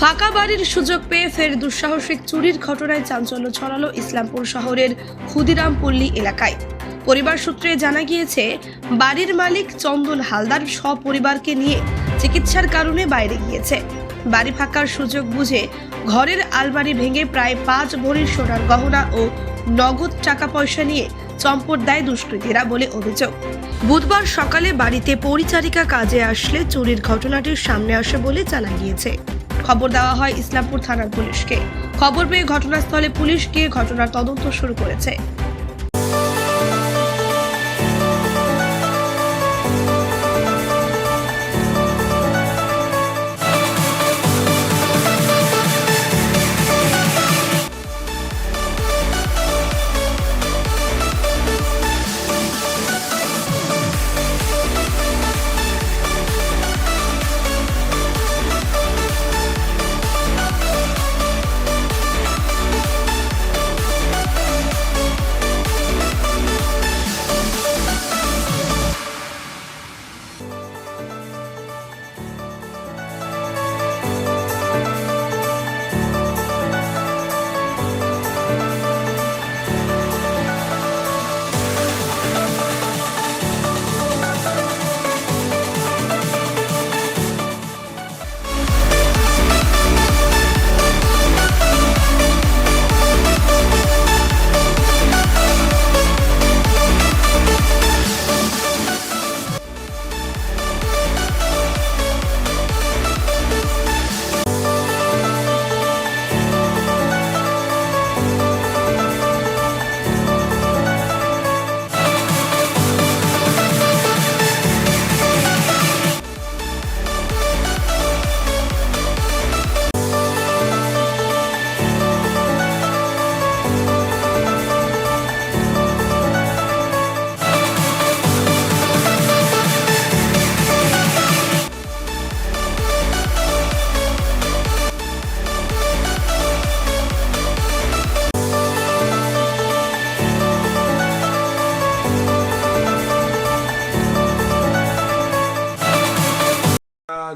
ফাঁকা বাড়ির সুযোগ পেয়ে ফের দুঃসাহসিক চুরির ঘটনায় চাঞ্চল্য ছড়ালো ইসলামপুর শহরের ক্ষুদিরামপল্লী এলাকায়। পরিবার সূত্রে জানা গিয়েছে, বাড়ির মালিক চন্দন হালদার সপরিবারকে নিয়ে চিকিৎসার কারণে বাইরে গিয়েছে। বাড়ি ফাঁকার সুযোগ বুঝে ঘরের আলমারি ভেঙে প্রায় পাঁচ ভরির সোনার গহনা ও নগদ টাকা পয়সা নিয়ে চম্পট দেয় দুষ্কৃতীরা বলে অভিযোগ। বুধবার সকালে বাড়িতে পরিচারিকা কাজে আসলে চুরির ঘটনাটির সামনে আসে বলে জানা গিয়েছে। খবর দেওয়া হয় ইসলামপুর থানার পুলিশকে। খবর পেয়ে ঘটনাস্থলে পুলিশ গিয়ে ঘটনার তদন্ত শুরু করেছে।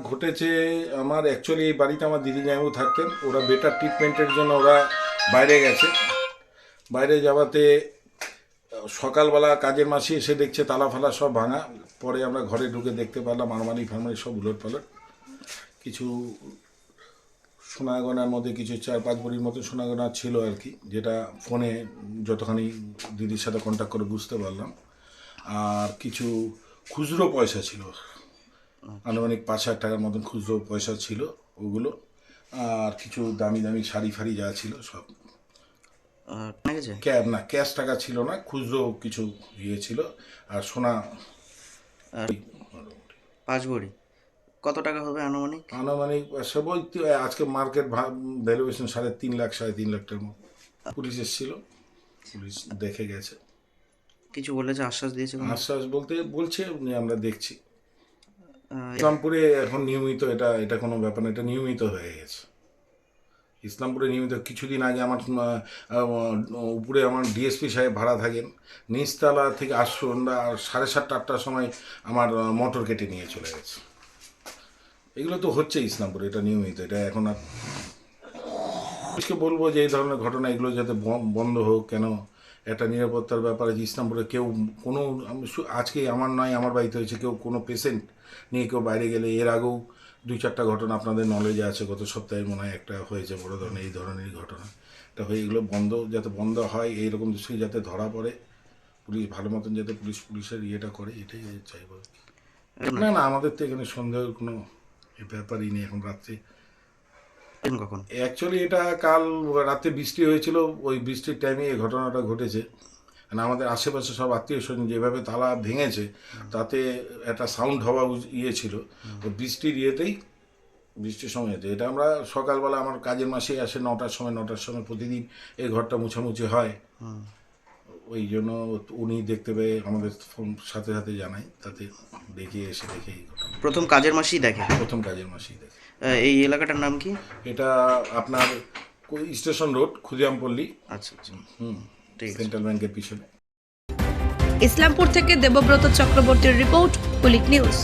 ঘটেছে, আমার অ্যাকচুয়ালি বাড়িতে আমার দিদি জামাইবু থাকতেন, ওরা বেটার ট্রিটমেন্টের জন্য ওরা বাইরে গেছে। বাইরে যাওয়াতে, সকালবেলা কাজের মাসি এসে দেখছে তালা ফালা সব ভাঙা, পরে আমরা ঘরে ঢুকে দেখতে পারলাম আলমারি ফালমারি সব উলট পালট। কিছু সোনাগনার মধ্যে, কিছু চার পাঁচ বড়ির মতো সোনাগনা ছিল আর কি, যেটা ফোনে যতখানি দিদির সাথে কন্ট্যাক্ট করে বুঝতে পারলাম। আর কিছু খুচরো পয়সা ছিল। আনুমানিক পাঁচ হাজার টাকার মতন খুচরো পয়সা ছিল ওগুলো আর কিছু দামি দামি শাড়ি ফাড়ি যা ছিল সব। ক্যাব না ক্যাশ টাকা ছিল না খুচরো কিছু ইয়ে ছিল আর সোনা পাঁচ ভরি কত টাকা হবে আনুমানিক? আনুমানিক সে বলতে আজকে মার্কেট ভ্যালুয়েশন সাড়ে তিন লাখ সাড়ে তিন লাখ টাকার মতো। পুলিশ এসেছিল পুলিশ দেখে গেছে। কিছু বলেছে আশ্বাস দিয়েছে আশ্বাস বলতে বলছে আমরা দেখছি। ইসলামপুরে এখন নিয়মিত এটা এটা কোনো ব্যাপার না, এটা নিয়মিত হয়ে গেছে। ইসলামপুরে নিয়মিত কিছুদিন আগে আমার উপরে আমার ডিএসপি সাহেব ভাড়া থাকেন। নিচতলা থেকে আস সন্ধ্যা সাড়ে সাতটা, আটটার সময় আমার মোটর কেটে নিয়ে চলে গেছে। এগুলো তো হচ্ছে ইসলামপুরে, এটা নিয়মিত, এটা এখন আর বলব যে এই ধরনের ঘটনা, এগুলো যাতে বন্ধ হোক, কেন একটা নিরাপত্তার ব্যাপারে যে ইসলামপুরে কেউ কোনো আজকে আমার নয় আমার বাড়িতে হয়েছে কেউ কোনো পেশেন্ট নিয়ে কেউ বাইরে গেলে। এর আগেও দুই চারটা ঘটনা আপনাদের নলেজে আছে গত সপ্তাহে মনে হয় একটা হয়েছে বড় ধরনের এই ধরনের ঘটনা। এটা হয়ে এগুলো বন্ধ যাতে বন্ধ হয় এইরকম দৃশ্যই যাতে ধরা পড়ে পুলিশ ভালো মতন যাতে পুলিশ পুলিশের ইয়েটা করে এটাই চাইব না না আমাদের তো এখানে সন্দেহের কোনো ব্যাপারই নেই এখন রাত্রে কখন? অ্যাকচুয়ালি এটা কাল রাতে বৃষ্টি হয়েছিল ওই বৃষ্টির টাইমে এই ঘটনাটা ঘটেছে। মানে আমাদের আশেপাশে সব আত্মীয় স্বজন যেভাবে তালা ভেঙেছে তাতে একটা সাউন্ড হওয়া ইয়ে ছিল। বৃষ্টির ইয়েতেই বৃষ্টির সময়তে। এটা আমরা সকালবেলা আমার কাজের মাসে আসে নটার সময় নটার সময় প্রতিদিন এই ঘরটা মুছামুছি হয়। ওই জন্য উনি দেখতে পেয়ে আমাদের ফোন সাথে সাথে জানাই তাতে দেখে এসে দেখে প্রথম কাজের মাসেই দেখে? প্রথম কাজের মাসেই দেখে। এই এলাকাটার নাম কি? এটা আপনার স্টেশন রোড খুদিয়ামপল্লী। আচ্ছা আচ্ছা। হুম ঠিক সেন্ট্রাল ব্যাংকের পিছনে। ইসলামপুর থেকে দেবব্রত চক্রবর্তীর রিপোর্ট কুলিক নিউজ।